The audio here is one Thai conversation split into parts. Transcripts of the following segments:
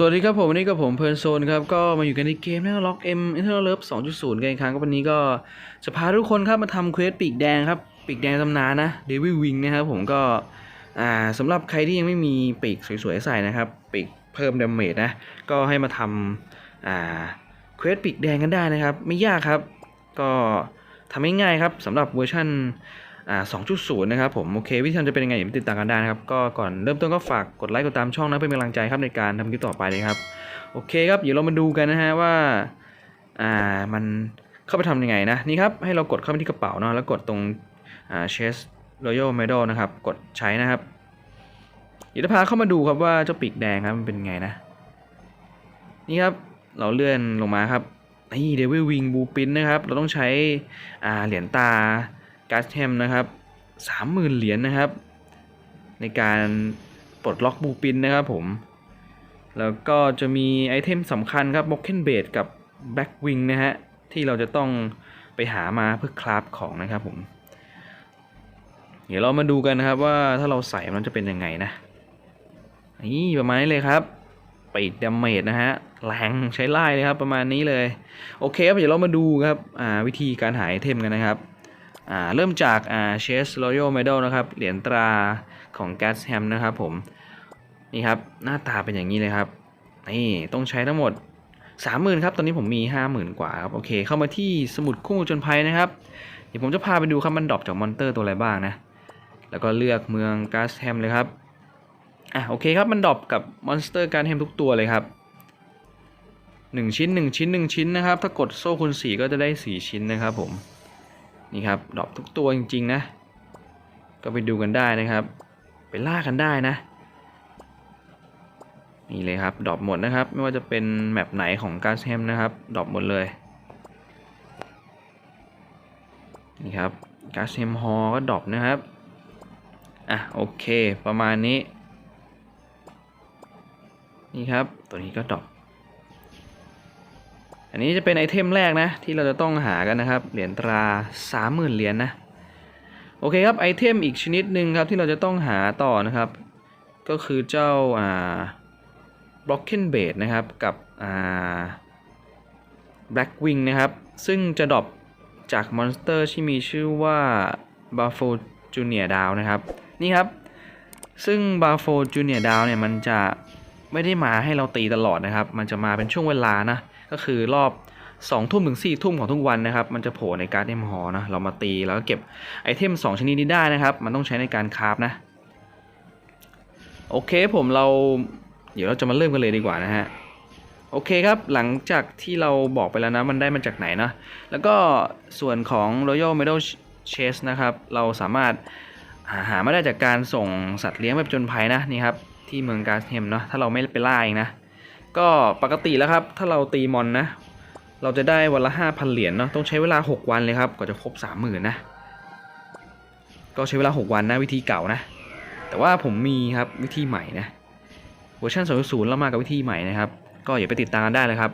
สวัสดีครับผมวันนี้กับผมเพลินโซนครับก็มาอยู่กันในเกมนะล็อกเอ็มอินเทอร์เลิฟสองจุดศูนย์กันอีกครั้งก็วันนี้ก็จะพาทุกคนครับมาทำเควสปีกแดงครับปีกแดงตำนานนะเดวิลวิงนะครับผมก็อ่าสำหรับใครที่ยังไม่มีปีกสวยๆใส่นะครับปีกเพิ่มดาเมจนะก็ให้มาทำอ่าเควสปีกแดงกันได้นะครับ ไม่ยากครับ ก็ทำง่ายๆครับสำหรับเวอร์ชัน อ่า2.0 นะครับผมโอเควิธีทำจะเป็นยังไงเดี๋ยวไปติดตามกันได้นะครับ ก็ก่อนเริ่มต้นก็ฝากกดไลค์กดตามช่องนะเป็นกำลังใจครับในการทำคลิปต่อไปเลยครับโอเคครับเดี๋ยวเรามาดูกันนะฮะว่าอ่ามันเข้าไปทำยังไงนะนี่ครับให้เรากดเข้าไปที่กระเป๋าเนาะแล้วกดตรงอ่า chest royal medal นะครับกดใช้นะครับเดี๋ยวพาเข้ามาดูครับว่าเจ้าปีกแดงครับมันเป็นไงนะ นี่ครับเราเลื่อนลงมาครับนี่เดวิลวิงบูปินนะครับ เราต้องใช้อ่าเหรียญตา การ์ดแฮมนะครับสามหมื่นเหรียญนะครับ ในการปลดล็อกบูปินนะครับผม แล้วก็จะมีไอเทมสำคัญครับ m o c k e n b a i t กับ Black Wing นะฮะ ที่เราจะต้องไปหามาเพื่อคราฟของนะครับผม เดี๋ยวเรามาดูกันนะครับว่าถ้าเราใส่มันจะเป็นยังไงนะ นี่ประมาณนี้เลยครับปีกดาเมจนะฮะแรงใช้ไล่เลยครับประมาณนี้เลย โอเคครับเดี๋ยวเรามาดูครับวิธีการหาไอเทมกันนะครับ เริ่มจากอ่า Chase Royal Medal นะครับ เหรียญตราของ g a s h a m นะครับผม นี่ครับ หน้าตาเป็นอย่างนี้เลยครับ นี่ ต้องใช้ทั้งหมด 30,000 ครับ ตอนนี้ผมมี 50,000 กว่าครับ โอเค เข้ามาที่สมุดคู่จนภัยนะครับ เดี๋ยวผมจะพาไปดูครับมันดรอปจากมอนเตอร์ตัวอะไรบ้างนะ แล้วก็เลือกเมืองกาสแฮมเลยครับ อะ โอเคครับ มันดรอปกับมอนสเตอร์การแฮมทุกตัวเลยครับ1ชิ้น1ชิ้น1ชิ้นนะครับ ถ้ากดโซ่คูณ4ก็จะได้ 4 ชิ้นนะครับผม นี่ครับดรอปทุกตัวจริง ๆ นะ ก็ไปดูกันได้นะครับ ไปล่ากันได้นะ นี่เลยครับดรอปหมดนะครับ ไม่ว่าจะเป็นแมปไหนของการแฮมนะครับดรอปหมดเลย นี่ครับการแฮมฮอก็ดรอปนะครับ อะโอเคประมาณนี้ นี่ครับตัวนี้ก็ดรอป อันนี้จะเป็นไอเทมแรกนะ ที่เราจะต้องหากันนะครับ เหรียญตรา 30,000 เหรียญนนะ โอเคครับไอเทมอีกชนิดหนึ่งครับที่เราจะต้องหาต่อนะครับ ก็คือเจ้าอ่า Broken b a s นะครับกับอ่า Black Wing นะครับ ซึ่งจะดรอปจากมอนสเตอร์ที่มีชื่อว่า b a f o Junior Down นะครับ นี่ครับ ซึ่ง b a f o Junior Down เนี่ยมันจะ ไม่ได้มาให้เราตีตลอดนะครับ มันจะมาเป็นช่วงเวลานะ ก็คือรอบ2ทุ่มถึง4ทุ่มของทุกวันนะครับ มันจะโผล่ในการ์ดเอมฮอนะ เรามาตีแล้วก็เก็บไอเทม2ชนิดนี้ได้นะครับ มันต้องใช้ในการคราฟนะ โอเคผมเรา เดี๋ยวเราจะมาเริ่มกันเลยดีกว่านะฮะ โอเคครับ หลังจากที่เราบอกไปแล้วนะ มันได้มาจากไหนนะ แล้วก็ส่วนของ Royal Medal Chase นะครับ เราสามารถหาหามาได้จากการส่งสัตว์เลี้ยงแบบจนภัยนะนี่ครับ ที่เมืองการเทมเนาะถ้าเราไม่ไปล่าเองนะ ก็ปกติแล้วครับ ถ้าเราตีมอนนะ เราจะได้วันละ 5,000 เหรียญเนาะต้องใช้เวลา 6 วันเลยครับกว่าจะครบ 30,000นะก็ใช้เวลา 6 วันนะวิธีเก่านะ แต่ว่าผมมีครับวิธีใหม่นะเวอร์ชัน2.0แล้วมากับวิธีใหม่นะครับ ก็อย่าไปติดตามกันได้เลยครับ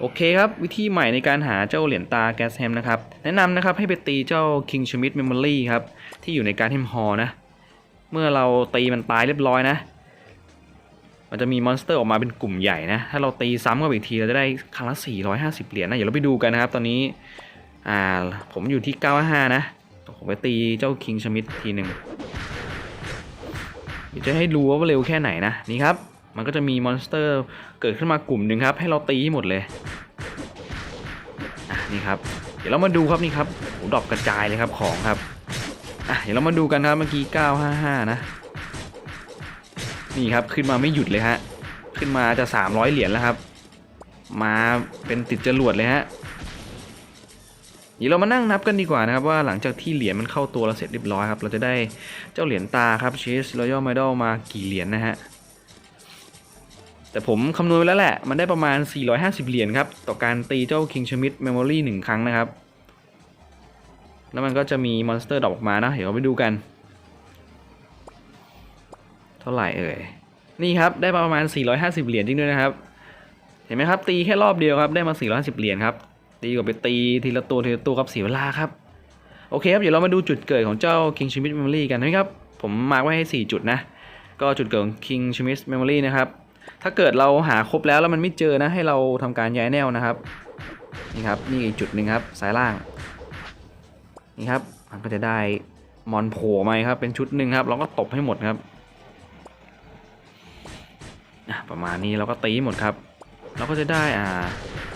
โอเคครับ วิธีใหม่ในการหาเจ้าเหรียญตาแกสแฮมนะครับ แนะนำนะครับให้ไปตีเจ้า King Schmidt Memory ครับ ที่อยู่ในการเทมฮอนะ เมื่อเราตีมันตายเรียบร้อยนะ มันจะมีมอนสเตอร์ออกมาเป็นกลุ่มใหญ่นะ ถ้าเราตีซ้ำกับอีกทีเราจะได้ครั้งละ 450 เหรียญนะเดี๋ยวเราไปดูกันนะครับ ตอนนี้ อ่า ผมอยู่ที่ 95 นะ ผมไปตีเจ้า King Schmidt ทีหนึ่งจะให้ดูว่าเร็วแค่ไหนนะ นี่ครับ มันก็จะมีมอนสเตอร์เกิดขึ้นมากลุ่มหนึ่งครับ ให้เราตีให้หมดเลยอะนี่ครับ เดี๋ยวเรามาดูครับนี่ครับโอ้ดรอปกระจายเลยครับของครับ อะ เดี๋ยวเรามาดูกันครับเมื่อกี้ 955 นะ นี่ครับขึ้นมาไม่หยุดเลยฮะ ขึ้นมาจะ 300 เหรียญแล้วครับ มาเป็นติดจรวดเลยฮะเดี๋ยวเรามานั่งนับกันดีกว่านะครับว่าหลังจากที่เหรียญมันเข้าตัวเราเสร็จเรียบร้อยครับ เราจะได้เจ้าเหรียญตาครับ Chase Royal Medal มากี่เหรียญนะฮะแต่ผมคำนวณไว้แล้วแหละ มันได้ประมาณ 450 เหรียญครับ ต่อการตีเจ้า King Schmidt Memory 1ครั้งนะครับ แล้วมันก็จะมีมอนสเตอร์ดรอปออกมานะ เดี๋ยวเราไปดูกัน เท่าไหร่เอ่ยนี่ครับได้มาประมาณ 450 เหรียญจริงด้วยนะครับ เห็นไหมครับ ตีแค่รอบเดียวครับได้มา 450 เหรียญครับตีกว่าไปตีทีละตัวทีละตัวครับเสียเวลาครับโอเคครับเดี๋ยวเรามาดูจุดเกิดของเจ้า King Schmidt Memory กันนะครับผมมาร์กไว้ให้ 4 จุดนะ ก็จุดเกิดของ King Schmidt Memory นะครับถ้าเกิดเราหาครบแล้วแล้วมันไม่เจอนะให้เราทำการย้ายแนวนะครับนี่ครับนี่อีกจุดหนึ่งครับซ้ายล่างนี่ครับมันก็จะได้มอนโผล่มาครับเป็นชุดหนึ่งครับเราก็ตบให้หมดครับ ประมาณนี้เราก็ตีหมดครับ เราก็จะได้อ่า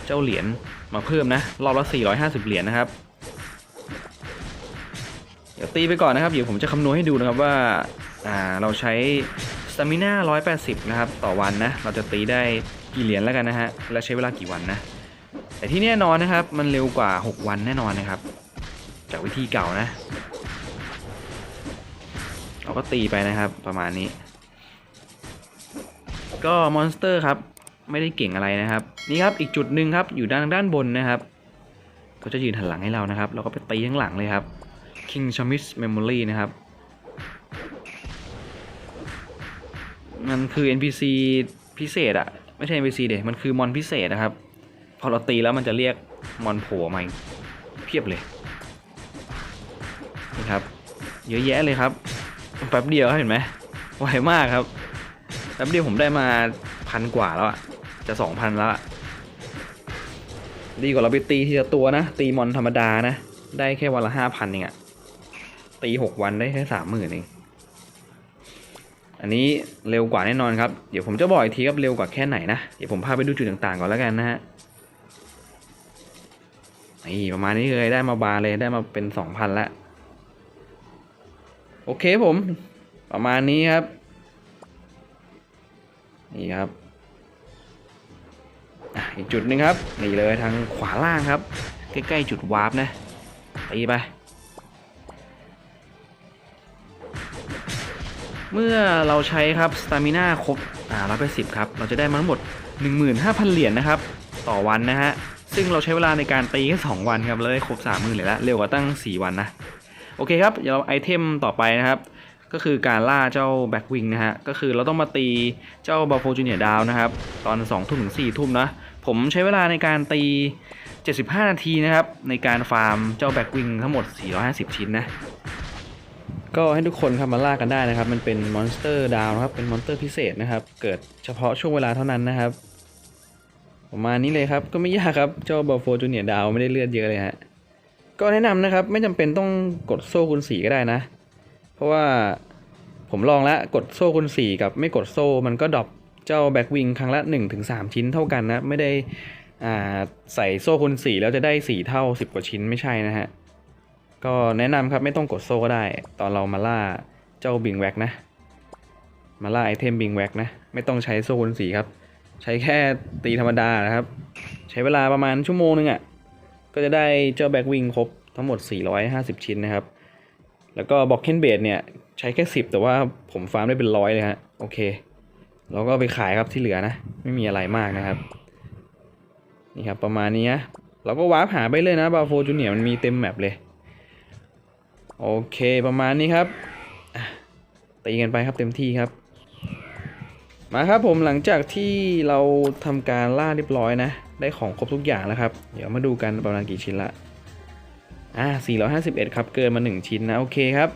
เจ้าเหรียญมาเพิ่มนะรอบละ 450 เหรียญนะครับ เดี๋ยวตีไปก่อนนะครับเดี๋ยวผมจะคำนวณให้ดูนะครับว่าอ่าเราใช้สตามิน่า180 นะครับ ต่อวันนะ เราจะตีได้กี่เหรียญแล้วกันนะฮะและใช้เวลากี่วันนะ แต่ที่แน่นอนนะครับมันเร็วกว่า 6 วันแน่นอนนะครับ จากวิธีเก่านะ เราก็ตีไปนะครับประมาณนี้ ก็มอนสเตอร์ครับ ไม่ได้เก่งอะไรนะครับ นี่ครับอีกจุดหนึ่งครับอยู่ด้านด้านบนนะครับเขาจะยืนหันหลังให้เรานะครับ เราก็ไปตีข้างหลังเลยครับ King Chamis Memory นะครับมันคือ NPC พิเศษอะไม่ใช่ NPC เด็มันคือมอนพิเศษนะครับ พอเราตีแล้วมันจะเรียกมอนโผล่มาเพียบเลยนี่ครับ เยอะแยะเลยครับแป๊บเดียวเห็นไหมไวมากครับ แป๊บเดียวผมได้มาพันกว่าแล้วอะจะสองพันแล้วอะดีกว่าเราไปตีทีละตัวนะ ตีมอนธรรมดานะ ได้แค่วันละห้าพันเองอะตีหกวันได้แค่สามหมื่นเอง อันนี้เร็วกว่าแน่นอนครับ เดี๋ยวผมจะบอกอีกทีครับเร็วกว่าแค่ไหนนะ เดี๋ยวผมพาไปดูจุดต่างๆก่อนแล้วกันนะฮะนี่ประมาณนี้เลยได้มาบาเลยได้มาเป็นสองพันละ โอเคผม ประมาณนี้ครับ นี่ครับอีกจุดหนึ่งครับนี่เลยทางขวาล่างครับ ใกล้ๆจุดวาร์ปนะตีไป เมื่อเราใช้ครับสตามิน่าครบอ่าร้อยแปดสิบครับ เราจะได้มาทั้งหมด 15,000 เหรียญนะครับ ต่อวันนะฮะ ซึ่งเราใช้เวลาในการตีแค่2วันครับเราได้ครบ 30,000เหรียญแล้ว เร็วกว่าตั้ง 4 วันนะ โอเคครับ เดี๋ยวเราไอเทมต่อไปนะครับ ก็คือการล่าเจ้าแบ็กวิงนะฮะ ก็คือเราต้องมาตีเจ้าบ f ฟจูเนียดาวนะครับ ตอน2ทุ่มถึง4ทุ่มนะ ผมใช้เวลาในการตี 75 นาทีนะครับ ในการฟาร์มเจ้าแบ็กวิงทั้งหมด 450 ชิ้นนะ ก็ให้ทุกคนครับมาล่ากันได้นะครับ มันเป็นมอนสเตอร์ดาวนะครับ เป็นมอนสเตอร์พิเศษนะครับ เกิดเฉพาะช่วงเวลาเท่านั้นนะครับ ประมาณนี้เลยครับ ก็ไม่ยากครับ เจ้าบ f ฟจูเนียดาวไม่ได้เลือดเยอะเลยฮะ ก็แนะนำนะครับ ไม่จำเป็นต้องกดโซ่คูณ4ก็ได้นะ เพราะว่าผมลองแล้วกดโซ่คูณ4 กับไม่กดโซ่ มันก็ดรอปเจ้าแบ็กวิงครั้งละ 1-3 ชิ้นเท่ากันนะ ไม่ได้อ่าใส่โซ่คูณ4 แล้วจะได้ 4 เท่า 10 กว่าชิ้นไม่ใช่นะฮะ ก็แนะนำครับไม่ต้องกดโซ่ก็ได้ ตอนเรามาล่าเจ้าบิงแว็กนะ มาล่าไอเทมบิงแว็กนะ ไม่ต้องใช้โซ่คูณ4 ครับ ใช้แค่ตีธรรมดานะครับ ใช้เวลาประมาณชั่วโมงนึงอะ่ะก็จะได้เจ้าแบ็กวิงครบทั้งหมด 450 ชิ้นนะครับ แล้วก็บ็อกเคนเบดเนี่ยใช้แค่10แต่ว่าผมฟาร์มได้เป็นร้อยเลยฮะโอเคเราก็ไปขายครับที่เหลือนะ ไม่มีอะไรมากนะครับ นี่ครับประมาณนี้นะเราก็วาร์ปหาไปเลยนะบาโฟจูเนียมันมีเต็มแมปเลย โอเคประมาณนี้ครับตีกันไปครับเต็มที่ครับ มาครับผมหลังจากที่เราทำการล่าเรียบร้อยนะ ได้ของครบทุกอย่างแล้วครับ เดี๋ยวมาดูกันประมาณกี่ชิ้นละ อ่า451 ครับ เกินมา 1 ชิ้นนะ โอเคครับ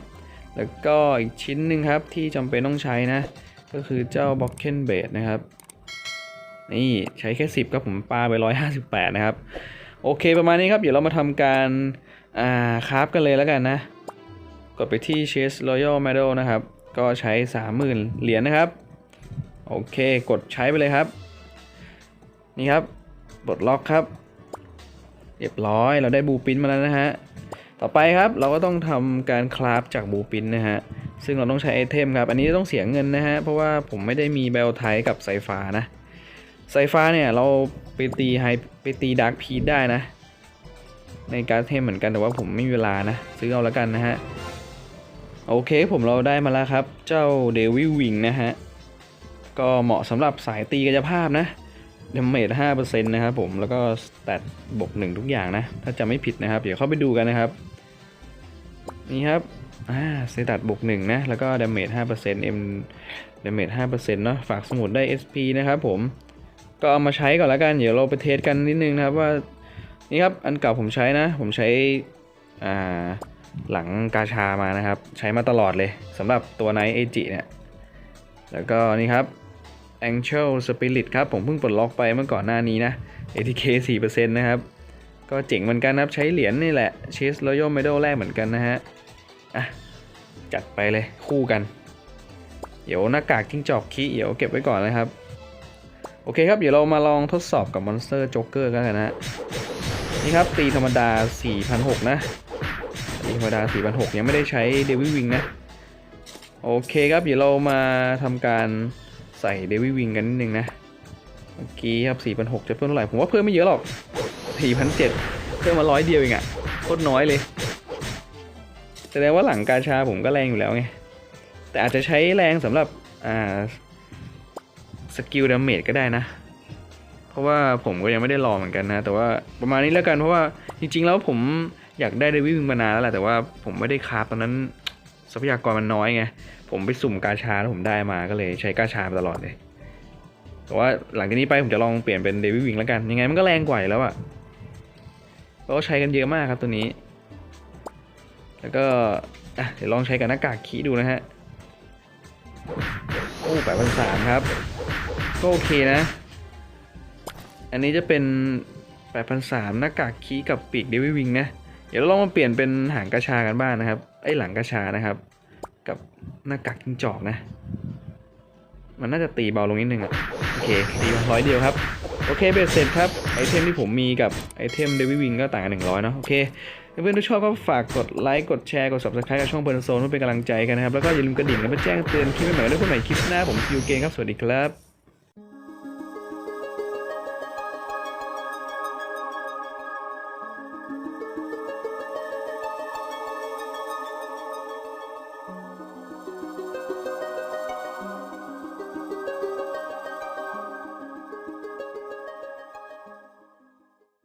แล้วก็อีกชิ้นหนึ่งครับที่จำเป็นต้องใช้นะ ก็คือเจ้าบ็อกเคนเบดนะครับ นี่ใช้แค่ 10 ครับผมปลาไป 158 นะครับ โอเคประมาณนี้ครับ เดี๋ยวเรามาทำการ อ่าคราฟกันเลยแล้วกันนะ กดไปที่ Chase Royal Medal นะครับ ก็ใช้ 30,000 เหรียญนะครับ โอเค กดใช้ไปเลยครับ นี่ครับปลดล็อกครับเรียบร้อยเราได้บูปินมาแล้วนะฮะ ต่อไปครับเราก็ต้องทำการคราฟจากบูปินนะฮะ ซึ่งเราต้องใช้ไอเทมครับ อันนี้ต้องเสียเงินนะฮะ เพราะว่าผมไม่ได้มีเบลไทกับไซฟ้านะไซฟ้าเนี่ยเราไปตีไฮไปตีดาร์กพีได้นะ ในการเทมเหมือนกันแต่ว่าผมไม่มีเวลานะ ซื้อเอาแล้วกันนะฮะ โอเคผมเราได้มาแล้วครับ เจ้าเดวิลวิงนะฮะ ก็เหมาะสำหรับสายตีกายภาพนะดาเมจ5%นะครับผม แล้วก็สแตทบวก1ทุกอย่างนะ ถ้าจะไม่ผิดนะครับ เดี๋ยวเข้าไปดูกันนะครับ นี่ครับอ่าสแตทบวก1นะ แล้วก็ดาเมจ5% M ดาเมจ5%เนาะฝากสมุดได้ SP นะครับผม ก็เอามาใช้ก่อนแล้วกัน เดี๋ยวเราไปเทสกันนิดนึงนะครับว่า นี่ครับ อันเก่าผมใช้นะ ผมใช้อ่าหลังกาชามานะครับ ใช้มาตลอดเลยสำหรับตัวไนท์เอจิเนี่ย แล้วก็นี่ครับ Angel Spirit ครับ ผมเพิ่งปลดล็อกไปเมื่อก่อนหน้านี้นะ ATK 4%นะครับ ก็เจ๋งเหมือนกันครับ ใช้เหรียญนี่แหละ Chase Royal Medal แรกเหมือนกันนะฮะ อะจัดไปเลยคู่กัน เดี๋ยวหน้ากากจิ้งจอกขี้เดี๋ยวเก็บไว้ก่อนนะครับ โอเคครับเดี๋ยวเรามาลองทดสอบกับมอนสเตอร์โจ๊กเกอร์กันนะฮะนี่ครับตีธรรมดา 4,600 นะตีธรรมดา 4,600 ยังไม่ได้ใช้เดวิวิงนะ โอเคครับเดี๋ยวเรามาทำการใส่เดวิวิงกันนิดนึงนะ เมื่อกี้ครับ 4,600 จะเพิ่มเท่าไหร่ ผมว่าเพิ่มไม่เยอะหรอก 4,700 เพิ่มมาร้อยเดียวเองอะโคตรน้อยเลย แสดงว่าหลังกาชาผมก็แรงอยู่แล้วไง แต่อาจจะใช้แรงสำหรับอ่าสกิลดาเมจก็ได้นะ เพราะว่าผมก็ยังไม่ได้ลองเหมือนกันนะ แต่ว่าประมาณนี้แล้วกันเพราะว่าจริง ๆ แล้วผมอยากได้เดวิลวิงมานานแล้วแหละแต่ว่าผมไม่ได้คราฟตอนนั้นทรัพยากรมันน้อยไง ผมไปสุ่มกาชาแล้วผมได้มาก็เลยใช้กาชาตลอดเลย แต่ว่าหลังจากนี้ไปผมจะลองเปลี่ยนเป็นเดวิลวิงแล้วกัน ยังไงมันก็แรงกว่าแล้วอะเพราะว่าใช้กันเยอะมากครับตัวนี้ แล้วก็เดี๋ยวลองใช้กับหน้ากากคีดูนะฮะ โอ้แปดพันสามครับ ก็โอเคนะ อันนี้จะเป็น8,003หน้ากากคีกับปีกเดวิวิงนะ เดี๋ยวเราลองมาเปลี่ยนเป็นหางกระชากันบ้างนะครับ ไอ้หลังกระชานะครับ กับหน้ากากจิ้งจอกนะ มันน่าจะตีเบาลงนิดนึงอะโอเค ตีร้อยเดียวครับ โอเคเบสเสร็จครับ ไอเทมที่ผมมีกับไอเทมเดวิวิงก็ต่างกันหนึ่งร้อยเนาะ โอเค เพื่อนๆที่ชอบก็ฝากกดไลค์กดแชร์กด subscribe กับช่องเบิร์นโซนเพื่อเป็นกำลังใจกันนะครับ แล้วก็อย่าลืมกระดิ่งกันเพื่อแจ้งเตือนคลิปใหม่ๆด้วยคนใหม่คลิปหน้าผมคิวเกงครับสวัสดีครับ